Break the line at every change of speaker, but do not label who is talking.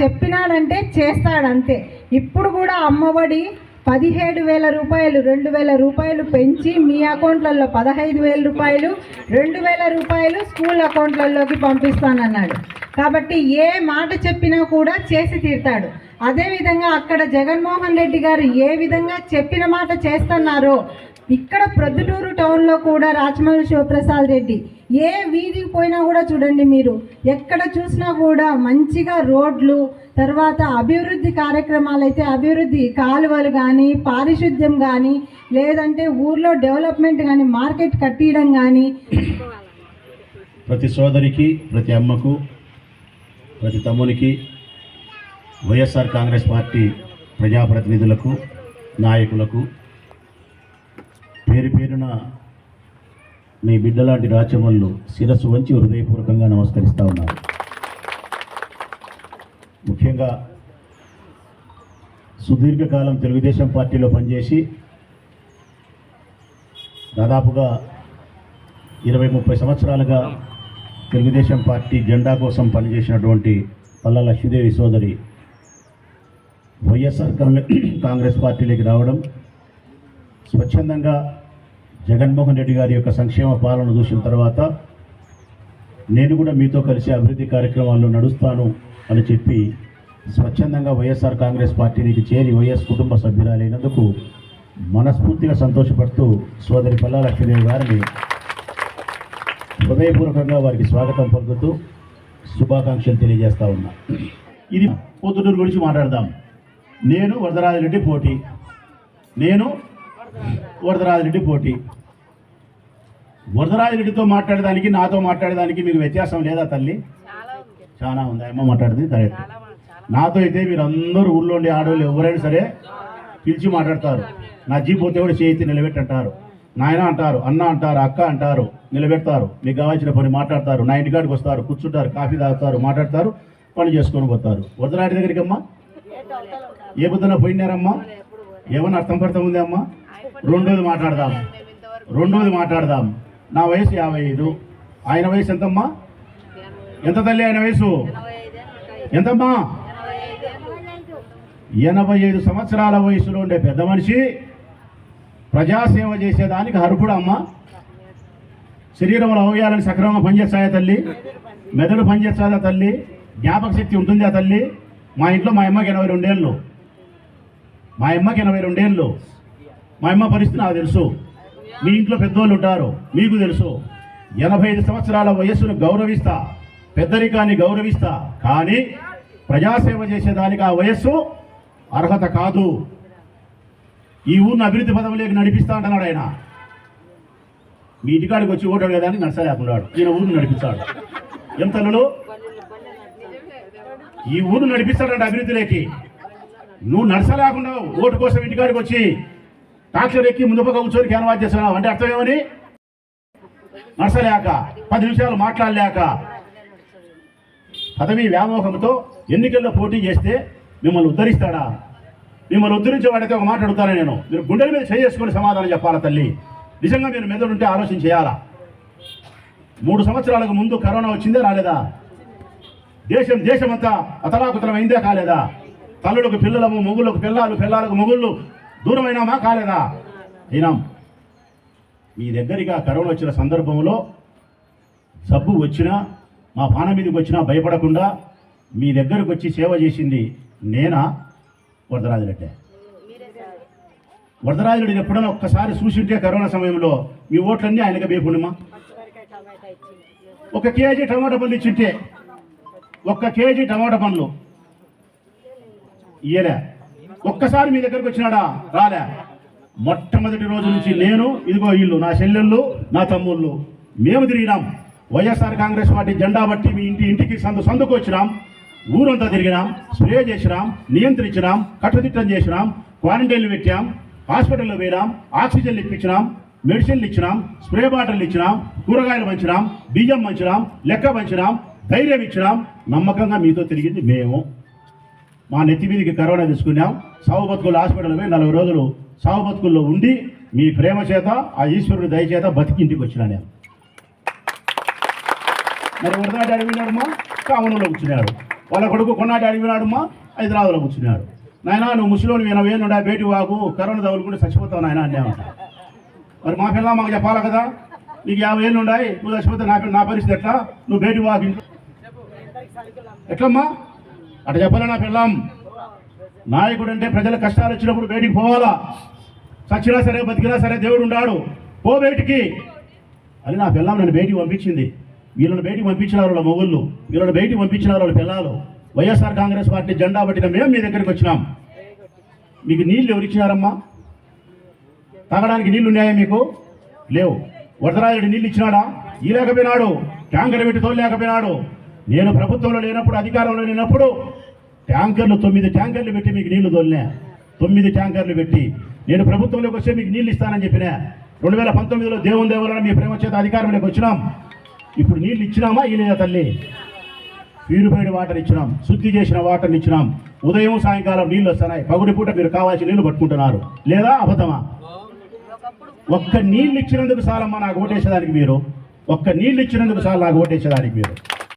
చెప్పినాడంటే చేస్తాడంతే. ఇప్పుడు కూడా అమ్మఒడి పదిహేడు వేల రూపాయలు రెండు వేల రూపాయలు పెంచి మీ అకౌంట్లలో పదహైదు వేల రూపాయలు రెండు వేల రూపాయలు స్కూల్ అకౌంట్లలోకి పంపిస్తానన్నాడు. కాబట్టి ఏ మాట చెప్పినా కూడా చేసి తీరుతాడు. అదేవిధంగా అక్కడ జగన్మోహన్ రెడ్డి గారు ఏ విధంగా చెప్పిన మాట చేస్తున్నారో ఇక్కడ ప్రొద్దుటూరు టౌన్లో కూడా రాచమల్లి శివప్రసాద్ రెడ్డి. ఏ వీధికి పోయినా కూడా చూడండి మీరు. ఎక్కడ చూసినా కూడా మంచిగా రోడ్లు తర్వాత అభివృద్ధి కార్యక్రమాలు అయితే అభివృద్ధి కాలువలు కానీ పారిశుద్ధ్యం కానీ లేదంటే ఊర్లో డెవలప్మెంట్ కానీ మార్కెట్ కట్టియడం కానీ
ప్రతి సోదరికి ప్రతి అమ్మకు ప్రతి తమ్మునికి వైఎస్ఆర్ కాంగ్రెస్ పార్టీ ప్రజాప్రతినిధులకు నాయకులకు పేరు పేరున మీ బిడ్డలాంటి రాచమల్లు శిరస్సు వంచి హృదయపూర్వకంగా నమస్కరిస్తా ఉన్నారు. ముఖ్యంగా సుదీర్ఘకాలం తెలుగుదేశం పార్టీలో పనిచేసి దాదాపుగా ఇరవై ముప్పై సంవత్సరాలుగా తెలుగుదేశం పార్టీ జెండా కోసం పనిచేసినటువంటి పల్ల లక్ష్మీదేవి సోదరి వైఎస్ఆర్ కాంగ్రెస్ పార్టీలోకి రావడం స్వచ్ఛందంగా జగన్మోహన్ రెడ్డి గారి యొక్క సంక్షేమ పాలన చూసిన తర్వాత నేను కూడా మీతో కలిసి అభివృద్ధి కార్యక్రమాల్లో నడుస్తాను అని చెప్పి స్వచ్ఛందంగా వైఎస్ఆర్ కాంగ్రెస్ పార్టీనికి చేరి వైఎస్ కుటుంబ సభ్యురాలైనందుకు మనస్ఫూర్తిగా సంతోషపడుతూ సోదరి పల్లా లక్ష్మీదేవి గారిని హృదయపూర్వకంగా వారికి స్వాగతం పలుకుతూ శుభాకాంక్షలు తెలియజేస్తా ఉన్నా. ఇది పొద్దుటూరు గురించి మాట్లాడదాం. నేను వరదరాజరెడ్డి పోటీ. నేను వరదరాజరెడ్డి పోటీ. వరదరాజరెడ్డితో మాట్లాడడానికి నాతో మాట్లాడడానికి మీకు వ్యత్యాసం లేదా తల్లి? చాలా ఉంది. అమ్మ మాట్లాడింది కరెక్ట్ నాతో అయితే మీరు అందరూ ఊళ్ళో ఉండే ఆడవాళ్ళు ఎవరైనా సరే పిలిచి మాట్లాడతారు. నా జీప్ పోతే కూడా చేతి నిలబెట్టి అంటారు నాయన అంటారు అన్న అంటారు అక్క అంటారు నిలబెడతారు. మీకు కావాల్సిన పని మాట్లాడతారు. నా ఇంటికాడికి వస్తారు కూర్చుంటారు కాఫీ తాగుతారు మాట్లాడతారు పని చేసుకొని పోతారు. వరదరాడి దగ్గరికి అమ్మా. ఏ పొద్దున పోయినారమ్మా? ఏమన్నా అర్థం పడతా ఉంది అమ్మా రెండోది మాట్లాడదాం. రెండోది మాట్లాడదాం. నా వయసు యాభై ఐదు. ఆయన వయసు ఎంతమ్మా? ఎంత తల్లి ఆయన వయసు? ఎంతమ్మా? ఎనభై ఐదు సంవత్సరాల వయసులో ఉండే పెద్ద మనిషి ప్రజాసేవ చేసేదానికి అర్హుడు అమ్మ? శరీరంలో అవయాలని సక్రమంగా పనిచేస్తాయా తల్లి? మెదడు పనిచేస్తాదా తల్లి? జ్ఞాపక శక్తి ఉంటుందా తల్లి? మా ఇంట్లో మా అమ్మకి ఎనభై రెండేళ్ళు. మా అమ్మకి ఎనభై రెండేళ్ళు. మా అమ్మ పరిస్థితి నాకు తెలుసు. మీ ఇంట్లో పెద్దోళ్ళు ఉంటారు. మీకు తెలుసు. ఎనభై ఐదు సంవత్సరాల వయస్సును గౌరవిస్తా. పెద్దరికాన్ని గౌరవిస్తా. కానీ ప్రజాసేవ చేసేదానికి ఆ వయస్సు అర్హత కాదు. ఈ ఊరిని అభివృద్ధి పదవులేకి నడిపిస్తా అంటున్నాడు ఆయన. మీ ఇంటికాడికి వచ్చి ఓటలేదా అని నడసలేకున్నాడు ఈయన ఊరిని నడిపిస్తాడు ఏం తల్లులు? ఈ ఊరు నడిపిస్తాడంట అభివృద్ధిలోకి. నువ్వు నడసలేకుండా ఓటు కోసం ఇంటికాడికి వచ్చి ట్రాక్టర్ ఎక్కి ముందు పక్క కూర్చొని క్యాన్వాస్ చేస్తున్నావు. అంటే అర్థం ఏమని నడసలేక పది నిమిషాలు మాట్లాడలేక. పదవి వ్యామోహంతో ఎన్నికల్లో పోటీ చేస్తే మిమ్మల్ని ఉద్ధరిస్తాడా? మిమ్మల్ని ఉద్ధరించేవాడైతే ఒక మాట అడుగుతాను నేను. మీరు గుండెల మీద చేసుకుని సమాధానం చెప్పాలా తల్లి? నిజంగా మీరు మెదడు ఉంటే ఆలోచన చేయాలా? మూడు సంవత్సరాలకు ముందు కరోనా వచ్చిందే రాలేదా? దేశం దేశమంతా అతలాకుతలం అయిందే కాలేదా? తల్లులకు పిల్లలము మొగుళ్ళకు పిల్లలు పిల్లలకు మొగుళ్ళు దూరమైనామా కాలేదా? అయినాం మీ దగ్గరికి ఆ కరోనా వచ్చిన సందర్భంలో జబ్బు వచ్చినా మా పాన మీదకి వచ్చినా భయపడకుండా మీ దగ్గరకు వచ్చి సేవ చేసింది నేనా? వరదరాజులట్టే వరదరాజుడు ఎప్పుడైనా ఒక్కసారి చూసింటే కరోనా సమయంలో మీ ఓట్లన్నీ ఆయనకి వేపుండమా ఒక కేజీ టమాటా పండ్లు ఇచ్చింటే ఒక్క కేజీ టమాటా పండ్లు ఇయ్యలే. ఒక్కసారి మీ దగ్గరకు వచ్చినాడా? రాలే. మొట్టమొదటి రోజు నుంచి నేను ఇదిగో వీళ్ళు నా చెల్లెళ్ళు నా తమ్ముళ్ళు మేము తిరిగినాం. వైఎస్ఆర్ కాంగ్రెస్ పార్టీ జెండా బట్టి మీ ఇంటి ఇంటికి సందు సందుకు వచ్చినాం. ఊరంతా తిరిగినాం స్ప్రే చేసినాం నియంత్రించినాం కట్టుదిట్టం చేసినాం క్వారంటైన్లు పెట్టాం హాస్పిటల్లో పోయినాం ఆక్సిజన్లు ఇప్పించినాం మెడిసిన్లు ఇచ్చినాం స్ప్రే బాటిల్ ఇచ్చినాం కూరగాయలు పంచినాం బియ్యం పంచినాం లెక్క పంచినాం ధైర్యం ఇచ్చినాం. నమ్మకంగా మీతో తిరిగింది మేము. మా నెత్తి మీదకి కరోనా తీసుకున్నాం. సావు బతుకులు హాస్పిటల్ పోయి నలభై రోజులు సావు బతుకుల్లో ఉండి మీ ప్రేమ చేత ఆ ఈశ్వరుడి దయచేత బతికింటికి వచ్చిన వచ్చినా నేను. మరి వరదాటి అడిగినాడమ్మా కామనంలో కూర్చున్నాడు. వాళ్ళ కొడుకు కొన్నాటి అడిగినాడమ్మా హైదరాబాద్లో కూర్చున్నాడు. నాయన నువ్వు ముసలోని విన వేనుడా బేటి వాకు కరోనా తగులుకుంటే చచ్చిపోతావు నాయన అన్నామంట మరి మా పిల్ల మాకు చెప్పాలి కదా? నీకు యాభై ఏళ్ళు ఉన్నాయి నువ్వు చచ్చిపోతే నా నా పరిస్థితి ఎట్లా? నువ్వు బేటి వాకు ఇంట్లో. ఎట్లమ్మా? అట్లా చెప్పాలా నా పిల్లం? నాయకుడు అంటే ప్రజల కష్టాలు వచ్చినప్పుడు బయటికి పోవాలా? చచ్చినా సరే బతికినా సరే దేవుడు ఉన్నాడు పో బయటికి. అని నా పిల్లం నన్ను బయటికి పంపించింది. వీళ్ళని బయటికి పంపించిన వాళ్ళ మొగుళ్ళు. వీళ్ళని బయటికి పంపించిన వాళ్ళ పిల్లలు. వైఎస్ఆర్ కాంగ్రెస్ పార్టీ జెండా పట్టిన మేము మీ దగ్గరికి వచ్చినాం. మీకు నీళ్ళు ఎవరిచ్చినారమ్మా తాగడానికి నీళ్ళు ఉన్నాయా మీకు? లేవు. వరదరాజుడు నీళ్ళు ఇచ్చినాడా? ఈ లేకపోయినాడు ట్యాంకర్ పెట్టి తోలు లేకపోయినాడు నేను ప్రభుత్వంలో లేనప్పుడు అధికారంలో లేనప్పుడు ట్యాంకర్లు తొమ్మిది ట్యాంకర్లు పెట్టి మీకు నీళ్ళు తోలినా. తొమ్మిది ట్యాంకర్లు పెట్టి. నేను ప్రభుత్వంలోకి వస్తే మీకు నీళ్ళు ఇస్తానని చెప్పిన. రెండు వేల పంతొమ్మిదిలో దేవుని దేవాలన మీ ప్రేమ చేత అధికారంలోకి వచ్చినాం. ఇప్పుడు నీళ్ళు ఇచ్చినామా? ఈ లేదా తల్లి? ప్యూరిఫైడ్ వాటర్ ఇచ్చినాం. శుద్ధి చేసిన వాటర్ని ఇచ్చినాం. ఉదయం సాయంకాలం నీళ్ళు వస్తున్నాయి. పగుడి పూట మీరు కావాల్సిన నీళ్ళు పట్టుకుంటున్నారు. లేదా అబద్ధమా? ఒక్క నీళ్ళు ఇచ్చినందుకు సాలమ్మా నాకు ఓటేసేదానికి మీరు. ఒక్క నీళ్ళు ఇచ్చినందుకు సార్ నాకు ఓటేసేదానికి మీరు.